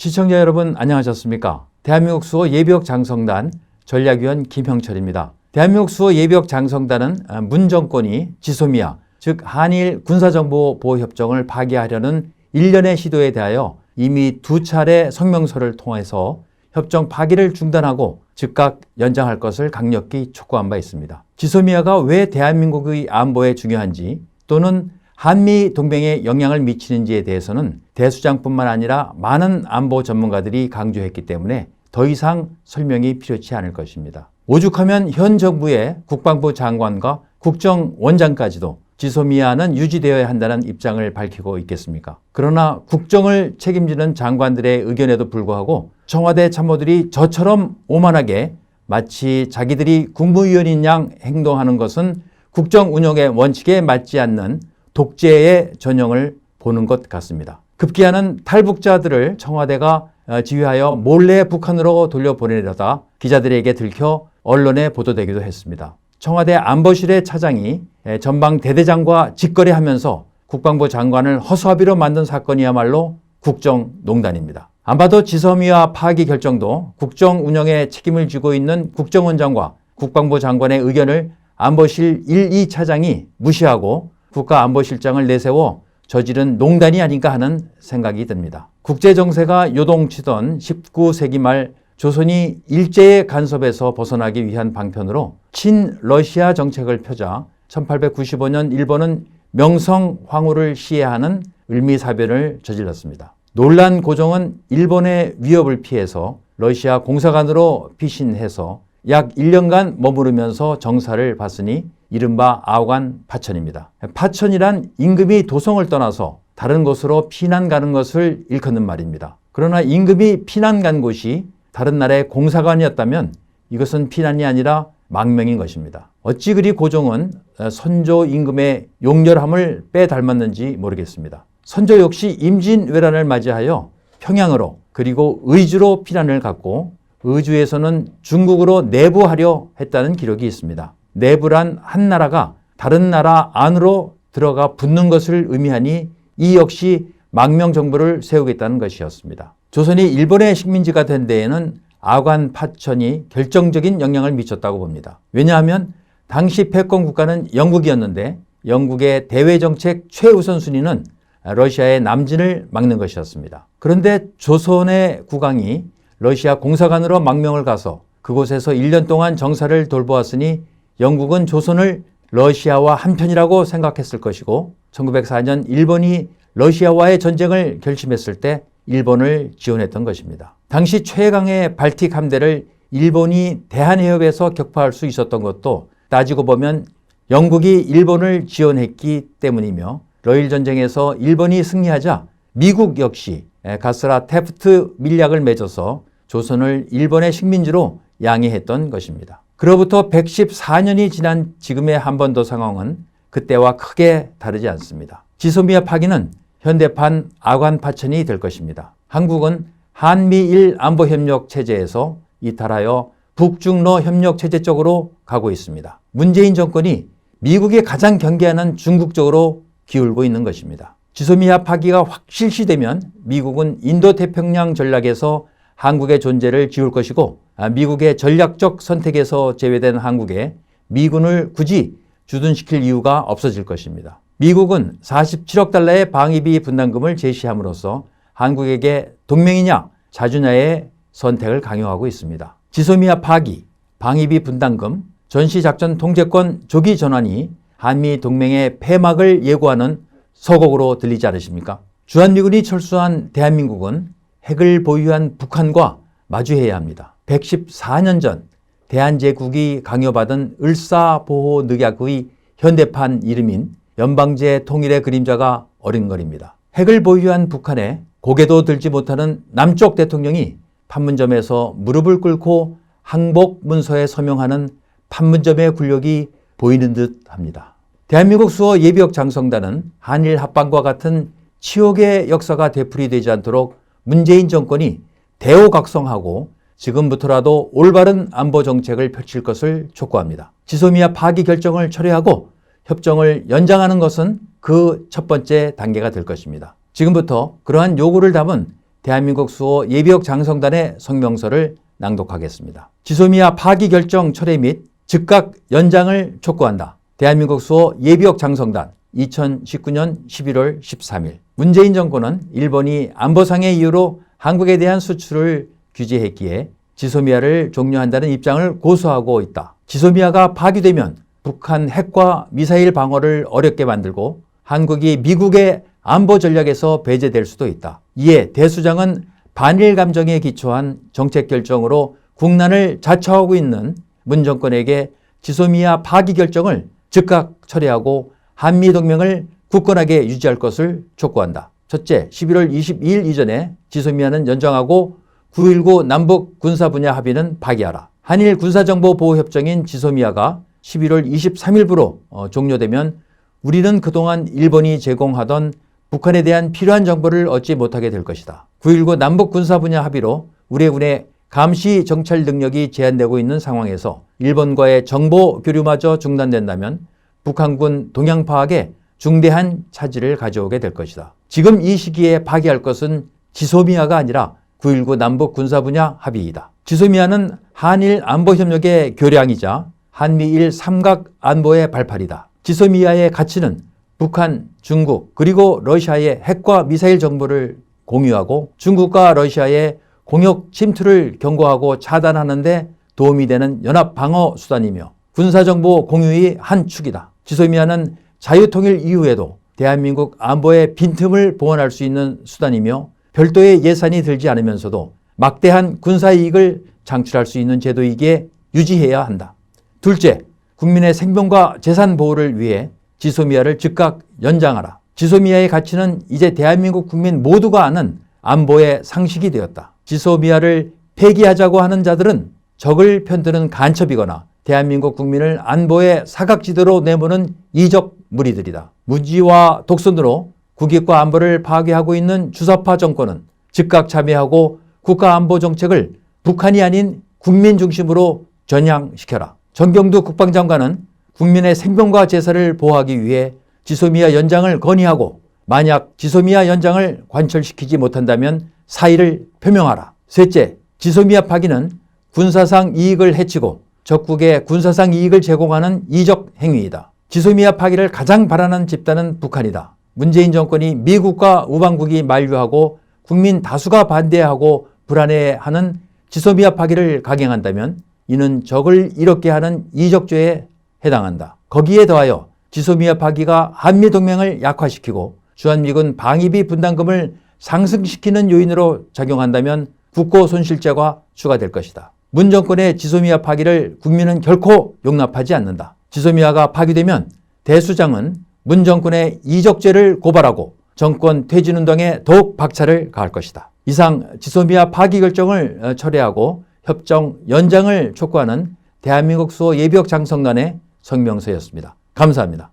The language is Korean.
시청자 여러분 안녕하셨습니까? 대한민국 수호 예비역 장성단 전략위원 김형철입니다. 대한민국 수호 예비역 장성단은 아, 문 정권이 지소미아 즉 한일 군사정보보호협정을 파기하려는 일련의 시도에 대하여 이미 두 차례 성명서를 통해서 협정 파기를 중단하고 즉각 연장할 것을 강력히 촉구한 바 있습니다. 지소미아가 왜 대한민국의 안보에 중요한지 또는 한미 동맹에 영향을 미치는지에 대해서는 대수장뿐만 아니라 많은 안보 전문가들이 강조했기 때문에 더 이상 설명이 필요치 않을 것입니다. 오죽하면 현 정부의 국방부 장관과 국정원장까지도 지소미아는 유지되어야 한다는 입장을 밝히고 있겠습니까? 그러나 국정을 책임지는 장관들의 의견에도 불구하고 청와대 참모들이 저처럼 오만하게 마치 자기들이 국무위원인 양 행동하는 것은 국정 운영의 원칙에 맞지 않는 독재의 전형을 보는 것 같습니다. 급기야는 탈북자들을 청와대가 어, 지휘하여 몰래 북한으로 돌려보내려다 기자들에게 들켜 언론에 보도되기도 했습니다. 청와대 안보실의 차장이 전방 대대장과 직거래하면서 국방부 장관을 허수아비로 만든 사건이야말로 국정농단입니다. 안 봐도 지섬이와 파기 결정도 국정 운영에 책임을 지고 있는 국정원장과 국방부 장관의 의견을 안보실 1, 2 차장이 무시하고 국가안보실장을 내세워 저지른 농단이 아닌가 하는 생각이 듭니다. 국제정세가 요동치던 19세기 말 조선이 일제의 간섭에서 벗어나기 위한 방편으로 친러시아 정책을 펴자 1895년 일본은 명성 황후를 시해하는 을미사변을 저질렀습니다. 논란 고종은 일본의 위협을 피해서 러시아 공사관으로 피신해서 약 1년간 머무르면서 정사를 봤으니 이른바 아오간 파천입니다. 파천이란 임금이 도성을 떠나서 다른 곳으로 피난 가는 것을 일컫는 말입니다. 그러나 임금이 피난 간 곳이 다른 나라의 공사관이었다면 이것은 피난이 아니라 망명인 것입니다. 어찌 그리 고종은 선조 임금의 용렬함을 빼닮았는지 모르겠습니다. 선조 역시 임진왜란을 맞이하여 평양으로 그리고 의주로 피난을 갔고 의주에서는 중국으로 내부하려 했다는 기록이 있습니다. 내부란 한 나라가 다른 나라 안으로 들어가 붙는 것을 의미하니 이 역시 망명 정부를 세우겠다는 것이었습니다. 조선이 일본의 식민지가 된 데에는 아관 파천이 결정적인 영향을 미쳤다고 봅니다. 왜냐하면 당시 패권 국가는 영국이었는데 영국의 대외 정책 최우선 순위는 러시아의 남진을 막는 것이었습니다. 그런데 조선의 국왕이 러시아 공사관으로 망명을 가서 그곳에서 1년 동안 정사를 돌보았으니 영국은 조선을 러시아와 한편이라고 생각했을 것이고 1904년 일본이 러시아와의 전쟁을 결심했을 때 일본을 지원했던 것입니다. 당시 최강의 발틱 함대를 일본이 대한해협에서 격파할 수 있었던 것도 따지고 보면 영국이 일본을 지원했기 때문이며 러일 전쟁에서 일본이 승리하자 미국 역시 가스라 테프트 밀약을 맺어서 조선을 일본의 식민지로 양해했던 것입니다. 그로부터 114년이 지난 지금의 한반도 상황은 그때와 크게 다르지 않습니다. 지소미아 파기는 현대판 아관 파천이 될 것입니다. 한국은 한미일 안보협력 체제에서 이탈하여 북중러 협력 체제 쪽으로 가고 있습니다. 문재인 정권이 미국이 가장 경계하는 중국 쪽으로 기울고 있는 것입니다. 지소미아 파기가 확 실시되면 미국은 인도 태평양 전략에서 한국의 존재를 지울 것이고 아, 미국의 전략적 선택에서 제외된 한국에 미군을 굳이 주둔시킬 이유가 없어질 것입니다. 미국은 47억 달러의 방위비 분담금을 제시함으로써 한국에게 동맹이냐 자주냐의 선택을 강요하고 있습니다. 지소미아 파기, 방위비 분담금, 전시작전 통제권 조기 전환이 한미 동맹의 폐막을 예고하는 서곡으로 들리지 않으십니까? 주한미군이 철수한 대한민국은 핵을 보유한 북한과 마주해야 합니다. 114년 전 대한제국이 강요받은 을사보호늑약의 현대판 이름인 연방제 통일의 그림자가 어린거립니다. 핵을 보유한 북한에 고개도 들지 못하는 남쪽 대통령이 판문점에서 무릎을 꿇고 항복 문서에 서명하는 판문점의 굴욕이 보이는 듯 합니다. 대한민국 수호 예비역 장성단은 한일 합방과 같은 치욕의 역사가 되풀이되지 않도록 문재인 정권이 대호각성하고 지금부터라도 올바른 안보 정책을 펼칠 것을 촉구합니다. 지소미아 파기 결정을 철회하고 협정을 연장하는 것은 그 첫 번째 단계가 될 것입니다. 지금부터 그러한 요구를 담은 대한민국 수호 예비역 장성단의 성명서를 낭독하겠습니다. 지소미아 파기 결정 철회 및 즉각 연장을 촉구한다. 대한민국 수호 예비역 장성단 2019년 11월 13일 문재인 정권은 일본이 안보상의 이유로 한국에 대한 수출을 규제했기에 지소미아를 종료한다는 입장을 고수하고 있다. 지소미아가 파기되면 북한 핵과 미사일 방어를 어렵게 만들고 한국이 미국의 안보 전략에서 배제될 수도 있다. 이에 대수장은 반일 감정에 기초한 정책 결정으로 국난을 자처하고 있는 문 정권에게 지소미아 파기 결정을 즉각 처리하고 한미 동맹을 굳건하게 유지할 것을 촉구한다. 첫째, 11월 22일 이전에 지소미아는 연장하고 9.19 남북 군사 분야 합의는 파기하라. 한일 군사정보 보호 협정인 지소미아가 11월 23일부로 어, 종료되면 우리는 그동안 일본이 제공하던 북한에 대한 필요한 정보를 얻지 못하게 될 것이다. 9.19 남북 군사 분야 합의로 우리 군의 감시 정찰 능력이 제한되고 있는 상황에서 일본과의 정보 교류마저 중단된다면 북한군 동향 파악에 중대한 차질을 가져오게 될 것이다. 지금 이 시기에 파기할 것은 지소미아가 아니라 9.19 남북 군사 분야 합의이다. 지소미아는 한일 안보 협력의 교량이자 한미일 삼각 안보의 발판이다. 지소미아의 가치는 북한, 중국, 그리고 러시아의 핵과 미사일 정보를 공유하고 중국과 러시아의 공역 침투를 경고하고 차단하는 데 도움이 되는 연합 방어 수단이며 군사정보 공유의 한 축이다. 지소미아는 자유통일 이후에도 대한민국 안보의 빈틈을 보완할 수 있는 수단이며 별도의 예산이 들지 않으면서도 막대한 군사 이익을 창출할 수 있는 제도이기에 유지해야 한다. 둘째, 국민의 생명과 재산 보호를 위해 지소미아를 즉각 연장하라. 지소미아의 가치는 이제 대한민국 국민 모두가 아는 안보의 상식이 되었다. 지소미아를 폐기하자고 하는 자들은 적을 편드는 간첩이거나 대한민국 국민을 안보의 사각지대로 내모는 이적 무리들이다. 무지와 독선으로 국익과 안보를 파괴하고 있는 주사파 정권은 즉각 참여하고 국가 안보 정책을 북한이 아닌 국민 중심으로 전향시켜라. 정경두 국방장관은 국민의 생명과 재산을 보호하기 위해 지소미아 연장을 건의하고 만약 지소미아 연장을 관철시키지 못한다면 사의를 표명하라. 셋째, 지소미아 파기는 군사상 이익을 해치고 적국에 군사상 이익을 제공하는 이적 행위이다. 지소미아 파기를 가장 바라는 집단은 북한이다. 문재인 정권이 미국과 우방국이 만류하고 국민 다수가 반대하고 불안해하는 지소미아 파기를 강행한다면 이는 적을 이롭게 하는 이적죄에 해당한다. 거기에 더하여 지소미아 파기가 한미동맹을 약화시키고 주한미군 방위비 분담금을 상승시키는 요인으로 작용한다면 국고 손실죄가 추가될 것이다. 문 정권의 지소미아 파기를 국민은 결코 용납하지 않는다. 지소미아가 파기되면 대수장은 문 정권의 이적죄를 고발하고 정권 퇴진운동에 더욱 박차를 가할 것이다. 이상 지소미아 파기 결정을 어, 철회하고 협정 연장을 촉구하는 대한민국 수호 예비역 장성단의 성명서였습니다. 감사합니다.